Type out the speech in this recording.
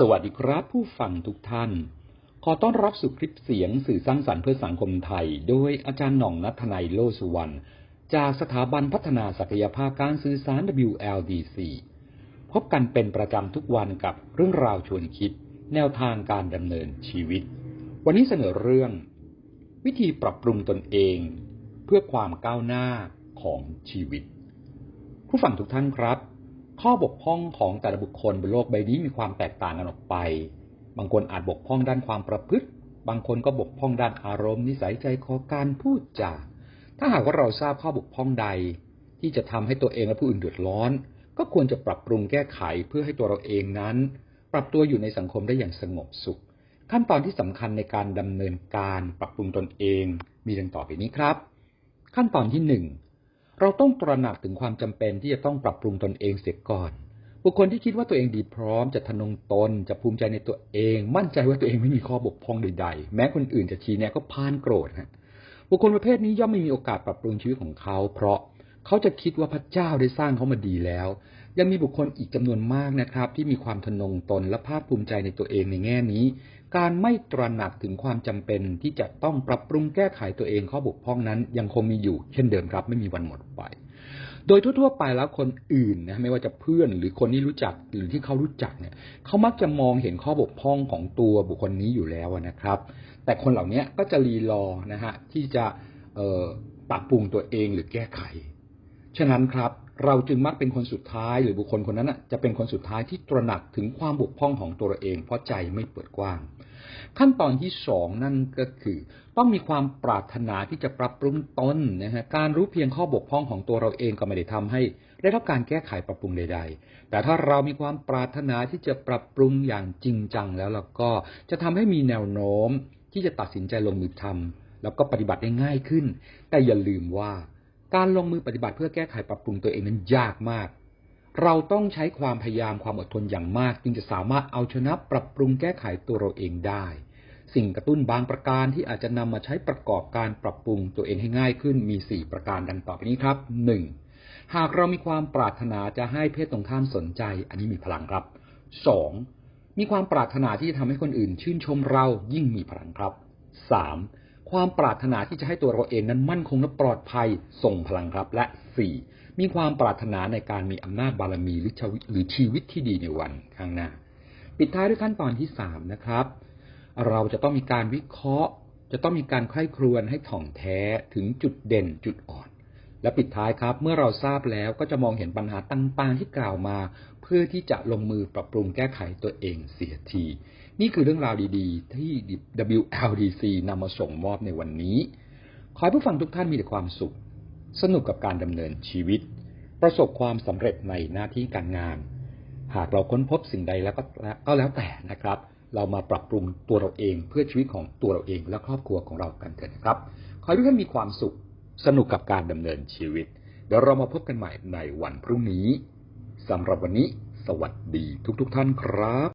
สวัสดีครับผู้ฟังทุกท่าน ขอต้อนรับสู่คลิปเสียงสื่อสร้างสรรค์เพื่อสังคมไทย โดยอาจารย์หน่องนัทนายโลสุวรรณจากสถาบันพัฒนาศักยภาพการสื่อสาร WLDC พบกันเป็นประจำทุกวันกับเรื่องราวชวนคิด แนวทางการดำเนินชีวิต วันนี้เสนอเรื่อง วิธีปรับปรุงตนเอง เพื่อความก้าวหน้าของชีวิต ผู้ฟังทุกท่านครับ ข้อบกพร่องของแต่ละบุคคลบนโลกใบนี้มีความแตกต่างกันออกไป บางคนอาจบกพร่องด้านความประพฤติ บางคนก็บกพร่องด้านอารมณ์นิสัยใจคอการพูดจา ถ้าหากว่าเราทราบข้อบกพร่องใด ที่จะทำให้ตัวเองและผู้อื่นเดือดร้อน ก็ควรจะปรับปรุงแก้ไขเพื่อให้ตัวเราเองนั้น ปรับตัวอยู่ในสังคมได้อย่างสงบสุข ขั้นตอนที่สำคัญในการดำเนินการปรับปรุงตนเอง มีดังต่อไปนี้ครับ ขั้นตอนที่หนึ่ง เราต้องตระหนักถึงความจำเป็นที่จะต้องปรับปรุงตนเองเสียก่อน บุคคลที่คิดว่าตัวเองดีพร้อม จะทะนงตน จะภูมิใจในตัวเอง มั่นใจว่าตัวเองไม่มีข้อบกพร่องใดๆ แม้คนอื่นจะชี้แนะก็พานโกรธฮะบุคคลประเภทนี้ย่อมไม่มีโอกาสปรับปรุงชีวิตของเขา เพราะเขาจะคิดว่าพระเจ้าได้สร้างเขามาดีแล้ว ยังมีบุคคลอีกจำนวนมากนะครับ ที่มีความทนงตนและภาคภูมิใจในตัวเองในแง่นี้ การไม่ตระหนักถึงความจำเป็นที่จะต้องปรับปรุงแก้ไขตัวเองข้อบกพร่องนั้น ยังคงมีอยู่เช่นเดิมครับ ไม่มีวันหมดไป โดยทั่วๆไปแล้วคนอื่นนะไม่ว่าจะเพื่อนหรือคนที่รู้จักหรือที่เขารู้จักเนี่ยเขามักจะมองเห็นข้อบกพร่องของตัวบุคคลนี้อยู่แล้วนะครับ แต่คนเหล่านี้ก็จะรีรอนะฮะที่จะปรับปรุงตัวเองหรือแก้ไข ฉะนั้นครับเราจึงมักเป็นคนสุดท้ายหรือบุคคลคนนั้นจะเป็นคนสุดท้ายที่ตระหนักถึงความบกพร่องของตัวเราเอง เพราะใจไม่เปิดกว้าง ขั้นตอนที่สองนั่นก็คือ ต้องมีความปรารถนาที่จะปรับปรุงตนนะฮะการรู้เพียงข้อบกพร่องของตัวเราเองก็ไม่ได้ทำให้ ได้รับการแก้ไขปรับปรุงใด ๆ แต่ถ้าเรามีความปรารถนาที่จะปรับปรุงอย่างจริงจังแล้วเราก็จะทำให้มีแนวโน้มที่จะตัดสินใจลงมือทำแล้วก็ปฏิบัติได้ง่ายขึ้น แต่อย่าลืมว่า การลงมือปฏิบัติเพื่อแก้ไขปรับปรุงตัวเองนั้นยากมาก เราต้องใช้ความพยายามความอดทนอย่างมาก จึงจะสามารถเอาชนะปรับปรุงแก้ไขตัวเราเองได้ สิ่งกระตุ้นบางประการที่อาจจะนำมาใช้ประกอบการปรับปรุงตัวเองให้ง่ายขึ้นมี 4 ประการดังต่อไปนี้ครับ 1. หากเรามีความปรารถนาจะให้เพศตรงข้ามสนใจ อันนี้มีพลังครับ 2. มีความปรารถนาที่จะทำให้คนอื่นชื่นชมเรายิ่งมีพลังครับ 3. ความปรารถนาที่จะให้ตัวเราเองนั้นมั่นคงและปลอดภัยส่งพลังครับ และ 4. มีความปรารถนาในการมีอำนาจบารมีหรือชีวิตหรือชีวิตที่ดีในวันข้างหน้า ปิดท้ายด้วยขั้นตอนที่ 3 นะครับ เราจะต้องมีการวิเคราะห์ จะต้องมีการใคร่ครวญให้ถ่องแท้ถึงจุดเด่นจุดอ่อน และปิดท้ายครับ เมื่อเราทราบแล้วก็จะมองเห็นปัญหาต่างๆที่กล่าวมา เพื่อที่จะลงมือปรับปรุงแก้ไขตัวเองเสียที นี่คือเรื่องราวดีๆ ที่ WLDC นำมาส่งมอบในวันนี้ ขอให้ผู้ฟังทุกท่านมีแต่ความสุข สนุกกับการดำเนินชีวิต ประสบความสำเร็จในหน้าที่การงาน หากเราค้นพบสิ่งใดแล้วก็ก็แล้วแต่นะครับเรามาปรับปรุงตัวเราเองเพื่อชีวิตของตัวเราเองและครอบครัวของเรากันเถิดนะครับ ขอให้ทุกท่านมีความสุข สนุกกับการดำเนินชีวิต เดี๋ยวเรามาพบกันใหม่ในวันพรุ่งนี้สำหรับวันนี้ สวัสดีทุกๆทท่านครับ